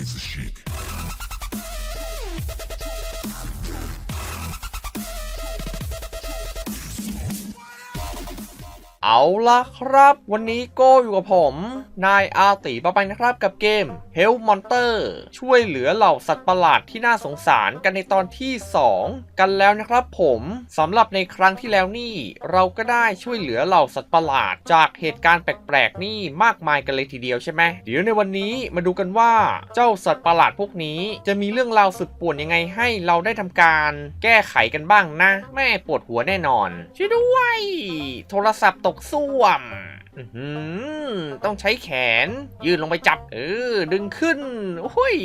crazy chic. เอาละครับ วันนี้โก้อยู่กับผม นายอาติปะไปนะครับกับเกม Hell Monster ช่วยเหลือเหล่าสัตว์ประหลาดที่น่าสงสารกันในตอนที่ 2 กันแล้วนะครับผมสำหรับในครั้งที่แล้วนี่ เราก็ได้ช่วยเหลือเหล่าสัตว์ประหลาดจากเหตุการณ์แปลกๆนี่มากมายกันเลยทีเดียวใช่ไหมเดี๋ยวในวันนี้มาดูกันว่าเจ้าสัตว์ประหลาดพวกนี้จะมีเรื่องราวสุดป่วนยังไงให้เราได้ทำการแก้ไขกันบ้างนะ แม่ปวดหัวแน่นอนช่วยด้วย โทรศัพท์ตกส้วมอื้อหือต้องใช้แขน ยืนลงไปจับ เออ ดึงขึ้นโอ้ย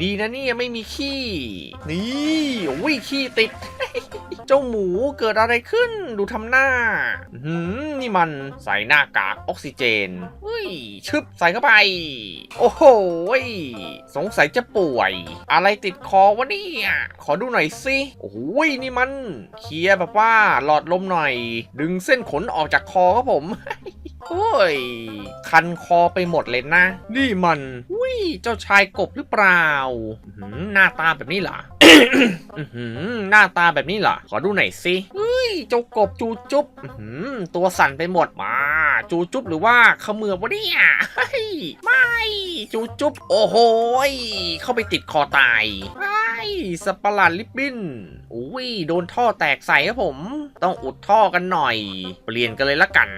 ดีนะเนี่ยไม่มีขี้ นี่โอ้ยขี้ติด เจ้าหมูเกิดอะไรขึ้นดูทำหน้าหือนี่มันใส่หน้ากากออกซิเจนเฮ้ยชึบใส่เข้าไป โอ้โหสงสัยจะป่วย อะไรติดคอวะเนี่ยขอดูหน่อยสิโอ้ยนี่มันเคลียร์แบบว่าหลอดลมหน่อย ดึงเส้นขนออกจากคอครับผมโอ้ย คันคอไปหมดเลยนะ นี่มันอุ้ยเจ้าชายกบหรือเปล่า หน้าตาแบบนี้เหร ออื้อหือหน้าตาแบบนี้เหรอ ขอดูหน่อยสิเฮ้ยเจ้ากบจูจุ๊บอื้อหือตัวสั่นไปหมดมา จูจุ๊บหรือว่าเขมือบวะเนี่ยเฮ้ยไม่ จูจุ๊บโอ้โหยเข้าไปติดคอตายไอ้ สปาร์ลาดลิบบินอุ้ยโดนท่อแตกใส่ครับผม ต้องอุดท่อกันหน่อย เปลี่ยนกันเลยละกัน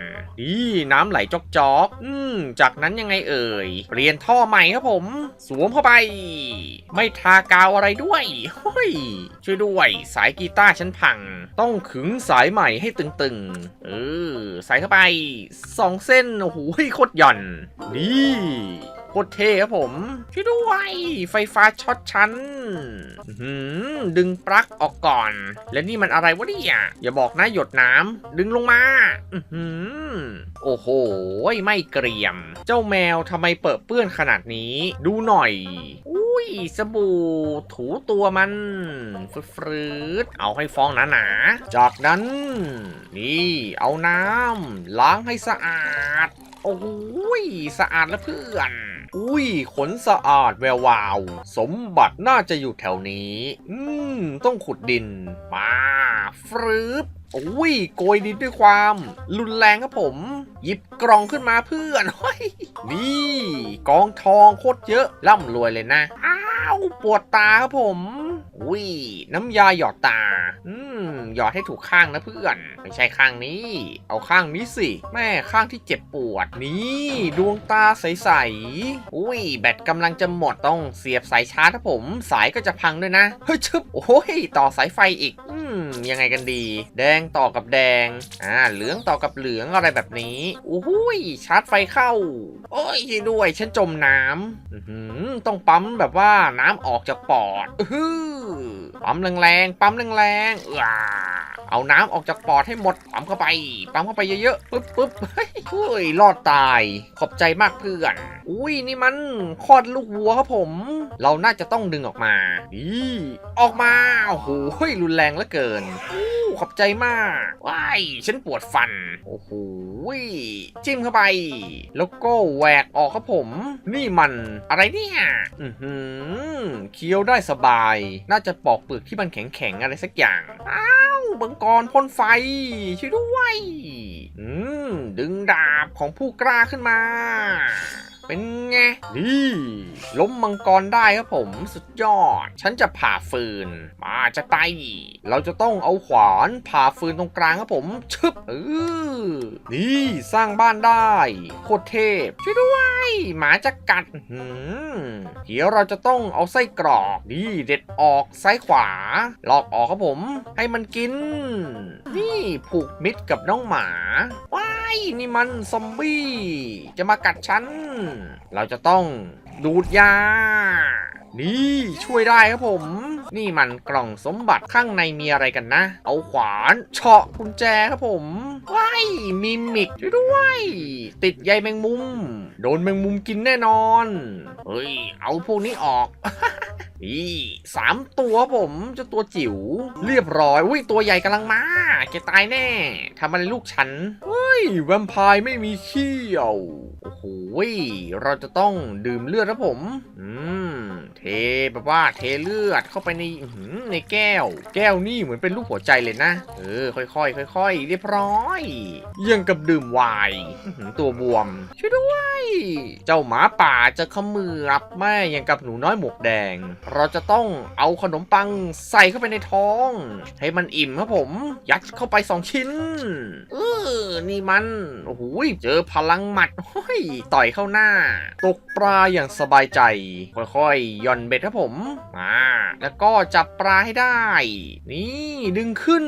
นี่น้ำไหลจอกจอกอืมจากนั้นยังไงเอ่ย เปลี่ยนท่อใหม่ครับผม สวมเข้าไป ไม่ทากาวอะไรด้วยเฮ้ยช่วยด้วยสายกีตาร์ฉันพัง ต้องขึงสายใหม่ให้ตึงๆ เออ ใส่เข้าไปสองเส้นโอ้โหโคตรหย่อน นี่ โคตรเท่ครับผม ช่วยด้วย ไฟฟ้าช็อตฉันหือดึงปลั๊กออกก่อน แล้วนี่มันอะไรวะเนี่ยอย่าบอกนะหยดน้ำดึงลงมาอือหือโอ้โห ไม่เกรียม เจ้าแมวทำไมเปิดเปื้อนขนาดนี้ ดูหน่อย อุ้ย สบู่ถูตัวมันฟืดๆเอาให้ฟองหนาๆ จากนั้น นี่เอาน้ำล้างให้สะอาด โอ้ย สะอาดแล้วเพื่อน อุ้ย ขนสะอาดแวววาว สมบัติน่าจะอยู่แถวนี้ อืม ต้องขุดดิน มาฟรึบอุ้ยโกยดินด้วยความ รุนแรงครับผม หยิบกล่องขึ้นมาเพื่อนนี่ กองทองโคตรเยอะร่ำรวยเลยนะ อ้าว ปวดตาครับผมอุ้ยน้ำยาหยอดตา อืม หยอดให้ถูกข้างนะเพื่อน ไม่ใช่ข้างนี้ เอาข้างนี้สิ แม่ข้างที่เจ็บปวด นี่ดวงตาใสๆ อุ้ย แบตกำลังจะหมดต้องเสียบสายชาร์จครับผม สายก็จะพังด้วยนะ เฮ้ยชึบ โอ้ย ต่อสายไฟอีก อืม ยังไงกันดี แดงต่อกับแดง อ่า เหลืองต่อกับเหลืองอะไรแบบนี้โอ้ย ชาร์จไฟเข้า โอ้ยช่วยด้วย ฉันจมน้ำอื้อหือต้องปั๊มแบบว่าน้ำออกจากปอด อื้อ ปั๊มแรงๆปั๊มแรงๆว้า เอาน้ำออกจากปอดให้หมดปั๊มเข้าไปปั๊มเข้าไปเยอะๆปึ๊บปึ๊บเฮ้ยรอดตาย ขอบใจมากเพื่อนอุ้ยนี่มันคลอดลูกวัวครับผม เราน่าจะต้องดึงออกมานี่ออกมาโอ้โหเฮ้ยรุนแรงเหลือเกินขอบใจมากว้ายฉันปวดฟัน โอ้โหยจิ้มเข้าไป แล้วก็แหวกออกครับผม นี่มันอะไรเนี่ย อือหือเคี้ยวได้สบาย น่าจะปอกเปลือกที่มันแข็งๆอะไรสักอย่าง อ้าวบังกรพ่นไฟ ช่วยด้วย อืม ดึงดาบของผู้กล้าขึ้นมา เป็นไงนี่ล้มมังกรได้ครับผมสุดยอด ฉันจะผ่าฟืน มาจะไตเราจะต้องเอาขวานผ่าฟืนตรงกลางครับผม ชึบเออนี่สร้างบ้านได้ โคตรเทพ ช่วยด้วย หมาจะกัดหืมเดี๋ยวเราจะต้องเอาไส้กรอกนี่เด็ดออกซ้ายขวา หลอกออกครับผม ให้มันกิน นี่ผูกมิตรกับน้องหมา ว้าย นี่มันซอมบี้ จะมากัดฉันเราจะต้องดูดยา นี่ช่วยได้ครับผม นี่มันกล่องสมบัติข้างในมีอะไรกันนะ เอาขวานเฉาะกุญแจครับผมว้ายมีมิกช่วยด้วย ติดใยแมงมุม โดนแมงมุมกินแน่นอน เฮ้ย เอาพวกนี้ออกนี่สามตัวผมเจ้าตัวจิ๋วเรียบร้อยอุ้ยตัวใหญ่กำลังมา แกตายแน่ทำอะไรลูกฉัน เฮ้ย แวมไพร์ไม่มีเขี้ยว โอ้โห เราจะต้องดื่มเลือดนะผมอืม เทแบบว่าเทเลือดเข้าไปในในแก้ว แก้วนี่เหมือนเป็นรูปหัวใจเลยนะ เออ ค่อยๆค่อยๆเรียบร้อยยังกับดื่มไวน์ตัวบวม ช่วยด้วย เจ้าหมาป่าจะขมือบแม่ยังกับหนูน้อยหมวกแดง เราจะต้องเอาขนมปังใส่เข้าไปในท้อง ให้มันอิ่มครับผม ยัดเข้าไปสองชิ้นเออนี่มันโอ้โหเจอพลังหมัดเฮ้ยต่อยเข้าหน้า ตกปลาอย่างสบายใจ ค่อยๆย่อนเบ็ดครับผมมาแล้วก็จับปลาให้ได้ นี่ดึงขึ้น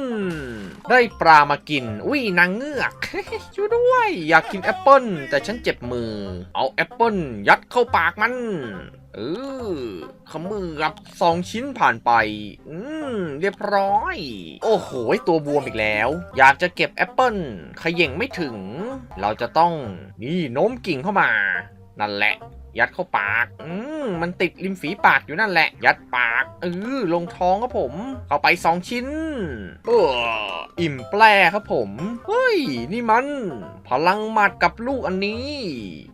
ได้ปลามากิน อุ้ยนางเงือกช่วยด้วย อยากกินแอปเปิ้ลแต่ฉันเจ็บมือ เอาแอปเปิ้ลยัดเข้าปากมันเออขมือกับสองชิ้นผ่านไป อืม เรียบร้อย โอ้โห ตัวบวมอีกแล้ว อยากจะเก็บแอปเปิ้ลขย่งไม่ถึง เราจะต้อง นี่โน้มกิ่งเข้ามา นั่นแหละ ยัดเข้าปาก อืมมันติดริมฝีปากอยู่นั่นแหละ ยัดปากเออลงท้องครับผม เข้าไปสองชิ้นเอออิ่มแปรครับผม เฮ้ย นี่มัน พลังหมัดกับลูกอันนี้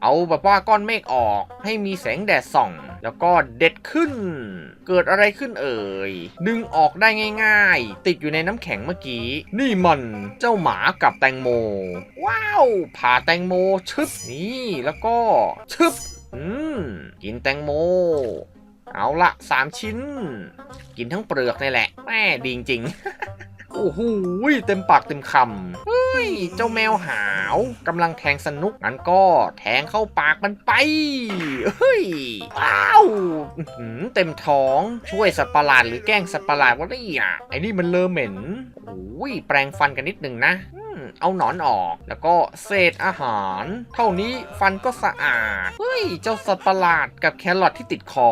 เอาแบบว่าก้อนเมฆออก ให้มีแสงแดดส่อง แล้วก็เด็ดขึ้น เกิดอะไรขึ้นเอ่ย ดึงออกได้ง่าย ๆ ติดอยู่ในน้ำแข็งเมื่อกี้ นี่มันเจ้าหมากับแตงโม ว้าว ผ่าแตงโมชึบนี่แล้วก็ชึบ อืม กินแตงโม เอาละสามชิ้น กินทั้งเปลือกนี่แหละ แม่ดีจริง โอ้โหเต็มปากเต็มคำเฮ้ย เจ้าแมวหาวกำลังแทงสนุกงั้นก็แทงเข้าปากมันไป เฮ้ยอ้าวอื้อหือเต็มท้องช่วยสัตว์ประหลาดหรือแกล้งสัตว์ประหลาดวะเนี่ยไอ้นี่มันเลอะเหม็นโอ้ยแปรงฟันกันนิดหนึ่งนะ เอาหนอนออก แล้วก็เศษอาหาร เท่านี้ฟันก็สะอาด เฮ้ย เจ้าสัตว์ประหลาดกับแครอทที่ติดคอ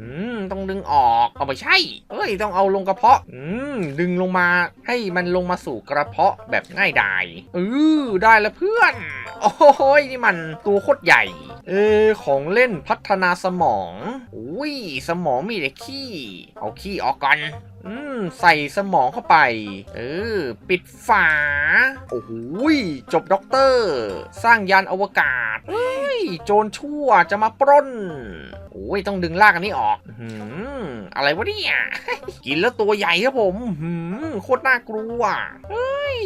อืม ต้องดึงออก เอาไม่ใช่เฮ้ย ต้องเอาลงกระเพาะ อืม ดึงลงมาให้มันลงมาสู่กระเพาะแบบง่ายดายเออได้แล้วเพื่อน โอ้ยนี่มันตัวโคตรใหญ่ เออ ของเล่นพัฒนาสมอง อุ้ย สมองมีแต่ขี้ เอาขี้ออกก่อน อืม ใส่สมองเข้าไป เออ ปิดฝา โอ้โหจบด็อกเตอร์ สร้างยานอวกาศเฮ้ย โจรชั่วจะมาปล้น โอ้ยต้องดึงลากอันนี้ออกอะไรวะเนี่ย กินแล้วตัวใหญ่ครับผมหืมโคตรน่ากลัวเฮ้ย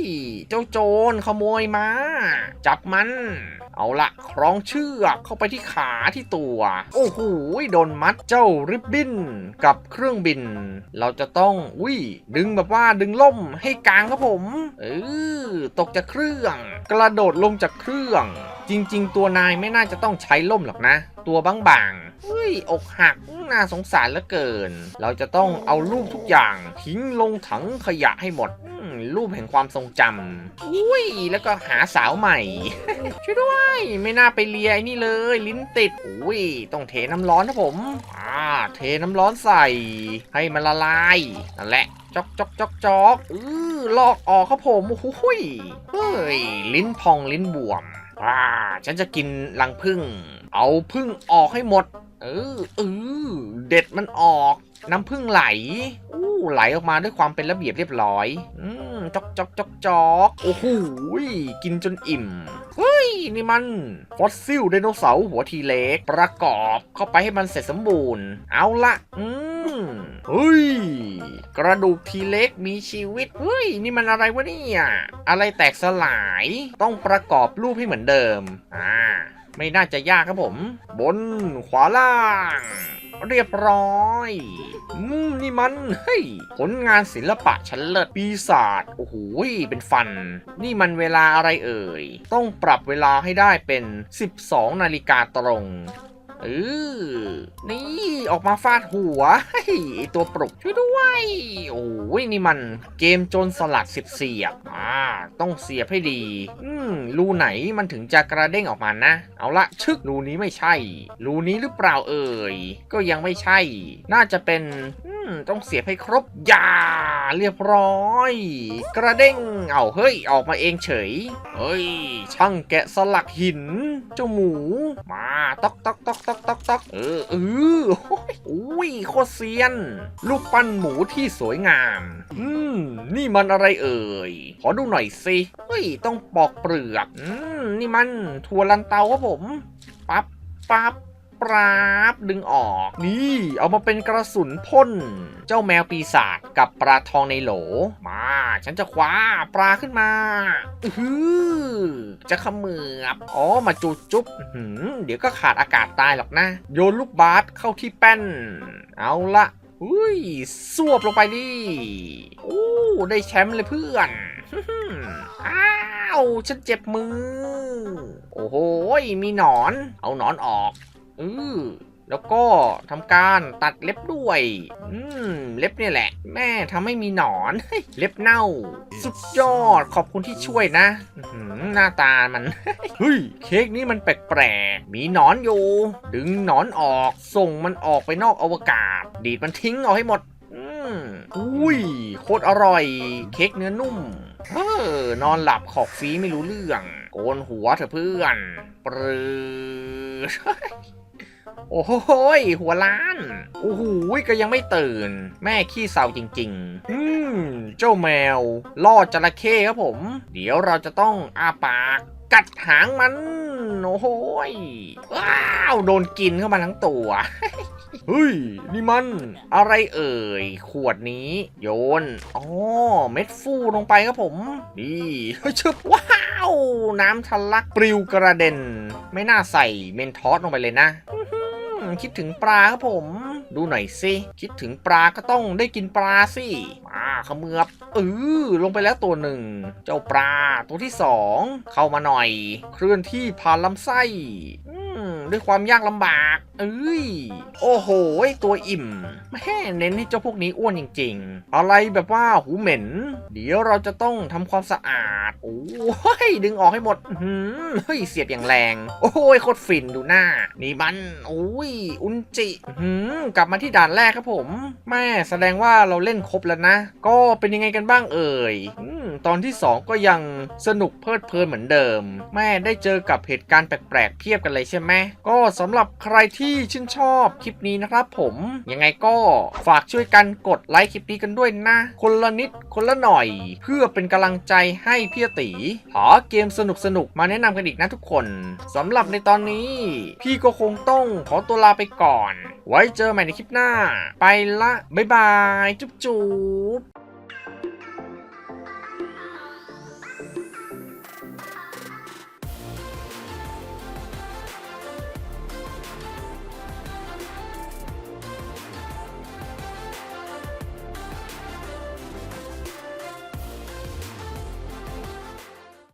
เจ้าโจรขโมยมา จับมัน เอาละคล้องเชือกเข้าไปที่ขาที่ตัว โอ้โหโดนมัดเจ้าริบบิ้นกับเครื่องบิน เราจะต้องอุ้ยดึงแบบว่าดึงล่มให้กลางครับผม เออตกจากเครื่อง กระโดดลงจากเครื่อง จริง ๆ ตัวนายไม่น่าจะต้องใช้ล่มหรอกนะ ตัวบางๆเฮ้ยอกหักน่าสงสารเหลือเกิน เราจะต้องเอารูปทุกอย่างทิ้งลงถังขยะให้หมดรูปแห่งความทรงจำอุ้ย แล้วก็หาสาวใหม่ ช่วยด้วย ไม่น่าไปเลียไอ้นี่เลย ลิ้นติด อุ้ย ต้องเทน้ำร้อนนะผม อ่า เทน้ำร้อนใส่ ให้มันละลาย นั่นแหละ จอกจอกจอกจอกอือลอกออกครับผมโอ้โหยเฮ้ย ลิ้นพองลิ้นบวม อ่าฉันจะกินรังผึ้งเอาผึ้งออกให้หมด เออเออเด็ดมันออก น้ำผึ้งไหลอู้ไหลออกมาด้วยความเป็นระเบียบเรียบร้อย อืมจอกจอกจอกจอกโอ้โหกินจนอิ่มเฮ้ยนี่มันฟอสซิลไดโนเสาร์หัวทีเล็กประกอบเข้าไปให้มันเสร็จสมบูรณ์ เอาละอืม เฮ้ย กระดูกทีเล็กมีชีวิต เฮ้ย นี่มันอะไรวะเนี่ย อะไรแตกสลาย ต้องประกอบรูปให้เหมือนเดิม อ่า ไม่น่าจะยากครับผม บนขวาล่าง เรียบร้อยอืมนี่มัน เฮ้ย ผลงานศิลปะชั้นเลิศปีศาจ โอ้โห เป็นฟัน นี่มันเวลาอะไรเอ่ย ต้องปรับเวลาให้ได้เป็น 12 นาฬิกาตรง เออนี่ออกมาฟาดหัวไอตัวปลุกช่วยด้วย โอ้ยนี่มันเกมโจรสลัดสิบเสียบอ่าต้องเสียบให้ดี อืมรูไหนมันถึงจะกระเด้งออกมานะ เอาละชึกรูนี้ไม่ใช่ รูนี้หรือเปล่าเอ่ย ก็ยังไม่ใช่ น่าจะเป็น ต้องเสียบให้ครบอย่าเรียบร้อย กระเด้งเอาเฮ้ย ออกมาเองเฉย เฮ้ย ช่างแกะสลักหิน เจ้าหมู มาตอกตอกตอกตอกตอกตอกเออเออโอ้ยอุ้ยโคตรเซียน ลูกปั้นหมูที่สวยงาม อืม นี่มันอะไรเอ่ย ขอดูหน่อยสิเฮ้ย ต้องปอกเปลือก อืม นี่มันถั่วลันเตาครับผม ปั๊บปั๊บ ปราบดึงออก นี่เอามาเป็นกระสุนพ่น เจ้าแมวปีศาจกับปลาทองในโหล มา ฉันจะคว้าปลาขึ้นมาอือจะขมือบอ๋อมาจูจุ๊บเดี๋ยวก็ขาดอากาศตายหรอกนะ โยนลูกบาสเข้าที่แป้น เอาละอุ้ยสวบลงไปดิโอ้ได้แชมป์เลยเพื่อนอ้าว ฉันเจ็บมือ โอ้โห มีหนอน เอาหนอนออก อือแล้วก็ทำการตัดเล็บด้วย อืม เล็บเนี่ยแหละ แม่ทำให้มีหนอน เล็บเน่า สุดยอด ขอบคุณที่ช่วยนะอื้อหือหน้าตามัน เฮ้ย เค้กนี้มันแปลกๆ มีหนอนอยู่ ดึงหนอนออก ส่งมันออกไปนอกอวกาศ ดีดมันทิ้งเอาให้หมด อืมอุ้ย โคตรอร่อย เค้กเนื้อนุ่ม เออนอนหลับขอบฟรีไม่รู้เรื่อง โกนหัวเถอะเพื่อน ปรือ โอ้โหหัวล้านโอ้โหก็ยังไม่ตื่น แม่ขี้เศร้าจริง ๆ อืม เจ้าแมวล่อจระเข้ครับผม เดี๋ยวเราจะต้องอาปากกัดหางมัน โอ้โหว้าว โดนกินเข้ามาทั้งตัวเฮ้ย นี่มัน อะไรเอ่ย ขวดนี้ โยน อ๋อ เม็ดฟูลงไปครับผม นี่เฮ้ยชึบว้าว น้ำทะลักปลิวกระเด็น ไม่น่าใส่เมนทอสลงไปเลยนะ คิดถึงปลาครับผม ดูหน่อยสิคิดถึงปลาก็ต้องได้กินปลาสิมาขมือบเออลงไปแล้วตัวหนึ่ง เจ้าปลาตัวที่สองเข้ามาหน่อย เคลื่อนที่ผ่านลำไส้อื ด้วยความยากลำบาก เอ้ย โอ้โห ตัวอิ่มแม่เน้นให้เจ้าพวกนี้อ้วนจริง ๆ อะไรแบบว่าหูเหม็น เดี๋ยวเราจะต้องทำความสะอาด โอ้ย ดึงออกให้หมดหือเฮ้ย เสียบอย่างแรง โอ้ย โคตรฟินดูหน้า นี่มัน โอ้ย อุนจิหือกลับมาที่ด่านแรกครับผม แม่แสดงว่าเราเล่นครบแล้วนะ ก็เป็นยังไงกันบ้างเอ่ย ตอนที่ 2 ก็ยังสนุกเพลิดเพลินเหมือนเดิม แม่ได้เจอกับเหตุการณ์แปลกๆเพียบกันเลยใช่ไหมก็สำหรับใครที่ชื่นชอบคลิปนี้นะครับผมยังไงก็ฝากช่วยกันกดไลค์คลิปนี้กันด้วยนะ คนละนิดคนละหน่อย เพื่อเป็นกำลังใจให้พี่ตีหาเกมสนุกๆมาแนะนำกันอีกนะทุกคนสำหรับในตอนนี้ พี่ก็คงต้องขอตัวลาไปก่อน ไว้เจอใหม่ในคลิปหน้า ไปละ บ๊ายบาย จุ๊บจุ๊บ